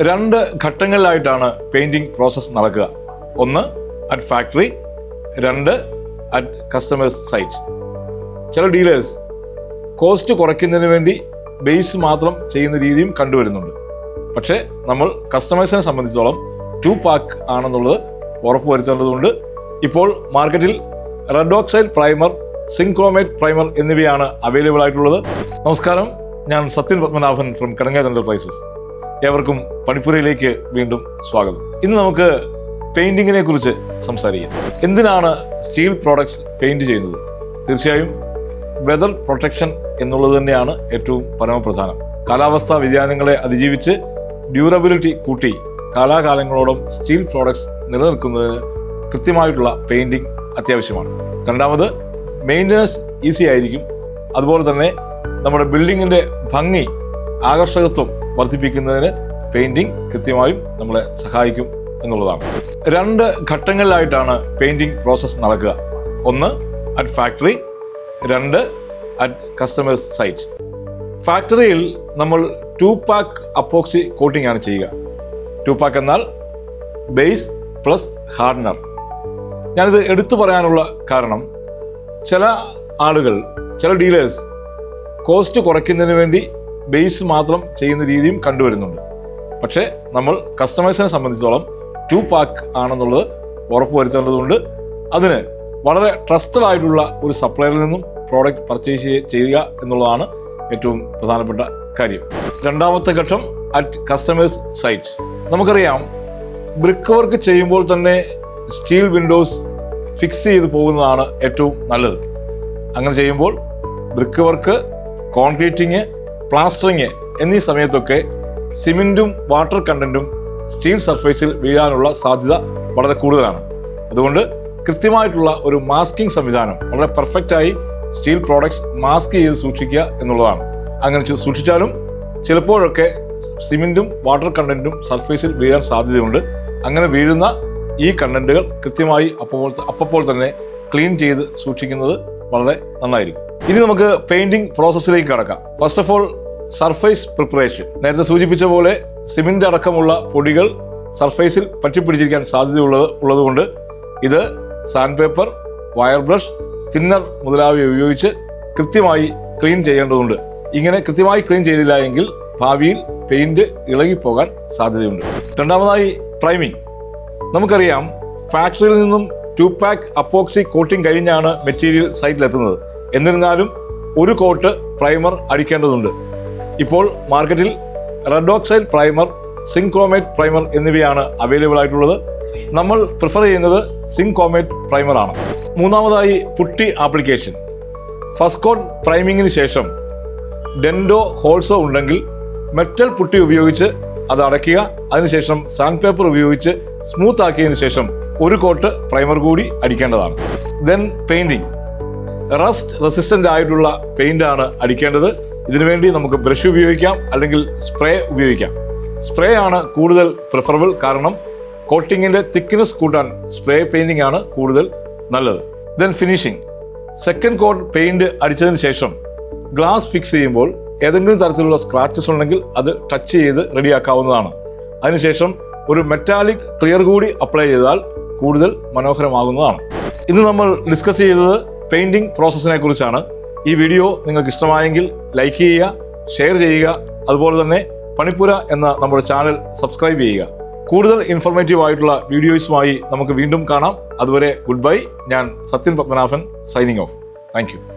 രണ്ട് ഘട്ടങ്ങളിലായിട്ടാണ് painting process നടക്കുക. ഒന്ന് അറ്റ് ഫാക്ടറി രണ്ട് അറ്റ് കസ്റ്റമേഴ്സ് സൈറ്റ് ചില ഡീലേഴ്സ് കോസ്റ്റ് കുറയ്ക്കുന്നതിന് വേണ്ടി ബേസ് മാത്രം ചെയ്യുന്ന രീതിയും കണ്ടുവരുന്നുണ്ട്. പക്ഷേ നമ്മൾ കസ്റ്റമേഴ്സിനെ സംബന്ധിച്ചോളം ടു പാക്ക് ആണെന്നുള്ളത് ഉറപ്പുവരുത്തേണ്ടതുണ്ട് ഇപ്പോൾ മാർക്കറ്റിൽ red oxide primer zinc chromate primer എന്നിവയാണ് അവൈലബിൾ ആയിട്ടുള്ളത്. നമസ്കാരം. ഞാൻ സത്യൻ പത്മനാഭൻ ഫ്രം കടങ്ങാത് എന്റർപ്രൈസസ് ഏവർക്കും പണിപ്പുരയിലേക്ക് വീണ്ടും സ്വാഗതം. ഇന്ന് നമുക്ക് പെയിന്റിങ്ങിനെ കുറിച്ച് സംസാരിക്കാം. എന്തിനാണ് സ്റ്റീൽ പ്രോഡക്ട്സ് പെയിന്റ് ചെയ്യുന്നത്? തീർച്ചയായും വെതർ പ്രൊട്ടക്ഷൻ എന്നുള്ളത് തന്നെയാണ് ഏറ്റവും പരമപ്രധാനം. കാലാവസ്ഥാ വ്യതിയാനങ്ങളെ അതിജീവിച്ച് ഡ്യൂറബിലിറ്റി കൂട്ടി കാലാകാലങ്ങളോളം സ്റ്റീൽ പ്രോഡക്ട്സ് നിലനിൽക്കുന്നതിന് കൃത്യമായിട്ടുള്ള പെയിന്റിംഗ് അത്യാവശ്യമാണ്. രണ്ടാമത് മെയിന്റനൻസ് ഈസി ആയിരിക്കും. അതുപോലെ തന്നെ നമ്മുടെ ബിൽഡിങ്ങിന്റെ ഭംഗി ആകർഷകത്വം വർദ്ധിപ്പിക്കുന്നതിന് പെയിന്റിംഗ് കൃത്യമായും നമ്മളെ സഹായിക്കും എന്നുള്ളതാണ്. രണ്ട് ഘട്ടങ്ങളിലായിട്ടാണ് പെയിന്റിംഗ് പ്രോസസ്സ് നടക്കുക. ഒന്ന് അറ്റ് ഫാക്ടറി രണ്ട് അറ്റ് കസ്റ്റമേഴ്സ് സൈറ്റ് ഫാക്ടറിയിൽ നമ്മൾ ടു പാക്ക് അപ്പോക്സി കോട്ടിംഗ് ആണ് ചെയ്യുക. ടു പാക്ക് എന്നാൽ ബേസ് പ്ലസ് ഹാർഡനർ ഞാനിത് എടുത്തു പറയാനുള്ള കാരണം ചില ആളുകൾ ചില ഡീലേഴ്സ് കോസ്റ്റ് കുറയ്ക്കുന്നതിന് വേണ്ടി ബേസ് മാത്രം ചെയ്യുന്ന രീതിയും കണ്ടുവരുന്നുണ്ട്. പക്ഷേ നമ്മൾ കസ്റ്റമേഴ്സിനെ സംബന്ധിച്ചോളം ടു പാക്ക് ആണെന്നുള്ളത് ഉറപ്പുവരുത്തേണ്ടതുണ്ട്. അതിന് വളരെ ട്രസ്റ്റഡ് ആയിട്ടുള്ള ഒരു സപ്ലയറിൽ നിന്നും പ്രോഡക്റ്റ് പർച്ചേസ് ചെയ്യുക എന്നുള്ളതാണ് ഏറ്റവും പ്രധാനപ്പെട്ട കാര്യം. രണ്ടാമത്തെ ഘട്ടം അറ്റ് കസ്റ്റമേഴ്സ് സൈറ്റ് നമുക്കറിയാം ബ്രിക്ക് വർക്ക് ചെയ്യുമ്പോൾ തന്നെ സ്റ്റീൽ വിൻഡോസ് ഫിക്സ് ചെയ്ത് പോകുന്നതാണ് ഏറ്റവും നല്ലത്. അങ്ങനെ ചെയ്യുമ്പോൾ ബ്രിക്ക് വർക്ക് കോൺക്രീറ്റിങ് പ്ലാസ്റ്ററിങ് എന്നീ സമയത്തൊക്കെ സിമെന്റും വാട്ടർ കണ്ടന്റും സ്റ്റീൽ സർഫേസിൽ വീഴാനുള്ള സാധ്യത വളരെ കൂടുതലാണ്. അതുകൊണ്ട് കൃത്യമായിട്ടുള്ള ഒരു മാസ്കിംഗ് സംവിധാനം വളരെ പെർഫെക്റ്റായി സ്റ്റീൽ പ്രോഡക്ട്സ് മാസ്ക് ചെയ്ത് സൂക്ഷിക്കുക എന്നുള്ളതാണ്. അങ്ങനെ സൂക്ഷിച്ചാലും ചിലപ്പോഴൊക്കെ സിമെന്റും വാട്ടർ കണ്ടന്റും സർഫേസിൽ വീഴാൻ സാധ്യതയുണ്ട്. അങ്ങനെ വീഴുന്ന ഈ കണ്ടന്റുകൾ കൃത്യമായി അപ്പോൾ അപ്പോൾ തന്നെ ക്ലീൻ ചെയ്ത് സൂക്ഷിക്കുന്നത് വളരെ നന്നായിരിക്കും. ഇനി നമുക്ക് പെയിന്റിംഗ് പ്രോസസ്സിലേക്ക് കടക്കാം. First of all surface preparation നേരത്തെ സൂചിപ്പിച്ച പോലെ സിമെന്റ് അടക്കമുള്ള പൊടികൾ സർഫേസിൽ പറ്റിപ്പിടിച്ചിരിക്കാൻ സാധ്യതയുള്ളത് ഉള്ളതുകൊണ്ട് ഇത് sandpaper wire brush thinner മുതലായവ ഉപയോഗിച്ച് കൃത്യമായി ക്ലീൻ ചെയ്യേണ്ടതുണ്ട്. ഇങ്ങനെ കൃത്യമായി ക്ലീൻ ചെയ്തില്ല എങ്കിൽ ഭാവിയിൽ പെയിന്റ് ഇളകിപ്പോകാൻ സാധ്യതയുണ്ട്. രണ്ടാമതായി പ്രൈമിംഗ് നമുക്കറിയാം ഫാക്ടറിയിൽ നിന്നും ടു പാക്ക് അപ്പോക്സി കോട്ടിംഗ് കഴിഞ്ഞാണ് മെറ്റീരിയൽ സൈറ്റിലെത്തുന്നത് എന്നിരുന്നാലും ഒരു കോട്ട് പ്രൈമർ അടിക്കേണ്ടതുണ്ട്. ഇപ്പോൾ മാർക്കറ്റിൽ red oxide primer zinc chromate primer എന്നിവയാണ് അവൈലബിൾ ആയിട്ടുള്ളത്. നമ്മൾ പ്രിഫർ ചെയ്യുന്നത് സിങ്ക്രോമേറ്റ് പ്രൈമർ ആണ്. മൂന്നാമതായി പുട്ടി ആപ്ലിക്കേഷൻ. ഫസ്റ്റ് കോട്ട് പ്രൈമിങ്ങിന് ശേഷം ഡെൻഡോ ഹോൾസോ ഉണ്ടെങ്കിൽ മെറ്റൽ പുട്ടി ഉപയോഗിച്ച് അത് അടയ്ക്കുക. അതിനുശേഷം സാൻഡ് പേപ്പർ ഉപയോഗിച്ച് സ്മൂത്ത് ആക്കിയതിനു ശേഷം ഒരു കോട്ട് പ്രൈമർ കൂടി അടിക്കേണ്ടതാണ്. ദെൻ പെയിന്റിംഗ് റസ്റ്റ് റെസിസ്റ്റന്റ് ആയിട്ടുള്ള പെയിന്റ് ആണ് അടിക്കേണ്ടത്. ഇതിനുവേണ്ടി നമുക്ക് ബ്രഷ് ഉപയോഗിക്കാം അല്ലെങ്കിൽ സ്പ്രേ ഉപയോഗിക്കാം. സ്പ്രേ ആണ് കൂടുതൽ പ്രിഫറബിൾ കാരണം കോട്ടിങ്ങിന്റെ തിക്നെസ് കൂട്ടാൻ സ്പ്രേ പെയിന്റിംഗ് ആണ് കൂടുതൽ നല്ലത്. Then finishing second coat paint അടിച്ചതിന് ശേഷം ഗ്ലാസ് ഫിക്സ് ചെയ്യുമ്പോൾ ഏതെങ്കിലും തരത്തിലുള്ള സ്ക്രാച്ചസ് ഉണ്ടെങ്കിൽ അത് ടച്ച് ചെയ്ത് റെഡിയാക്കാവുന്നതാണ്. അതിനുശേഷം ഒരു മെറ്റാലിക് ക്ലിയർ കൂടി അപ്ലൈ ചെയ്താൽ കൂടുതൽ മനോഹരമാകുന്നതാണ്. ഇന്ന് നമ്മൾ ഡിസ്കസ് ചെയ്തത് പെയിന്റിംഗ് പ്രോസസ്സിനെ കുറിച്ചാണ് ഈ വീഡിയോ നിങ്ങൾക്ക് ഇഷ്ടമായെങ്കിൽ ലൈക്ക് ചെയ്യുക ഷെയർ ചെയ്യുക അതുപോലെ തന്നെ പണിപ്പുര എന്ന നമ്മുടെ ചാനൽ സബ്സ്ക്രൈബ് ചെയ്യുക. കൂടുതൽ ഇൻഫോർമേറ്റീവ് ആയിട്ടുള്ള വീഡിയോസുമായി നമുക്ക് വീണ്ടും കാണാം. അതുവരെ ഗുഡ് ബൈ. ഞാൻ Sathyan Padmanabhan signing off thank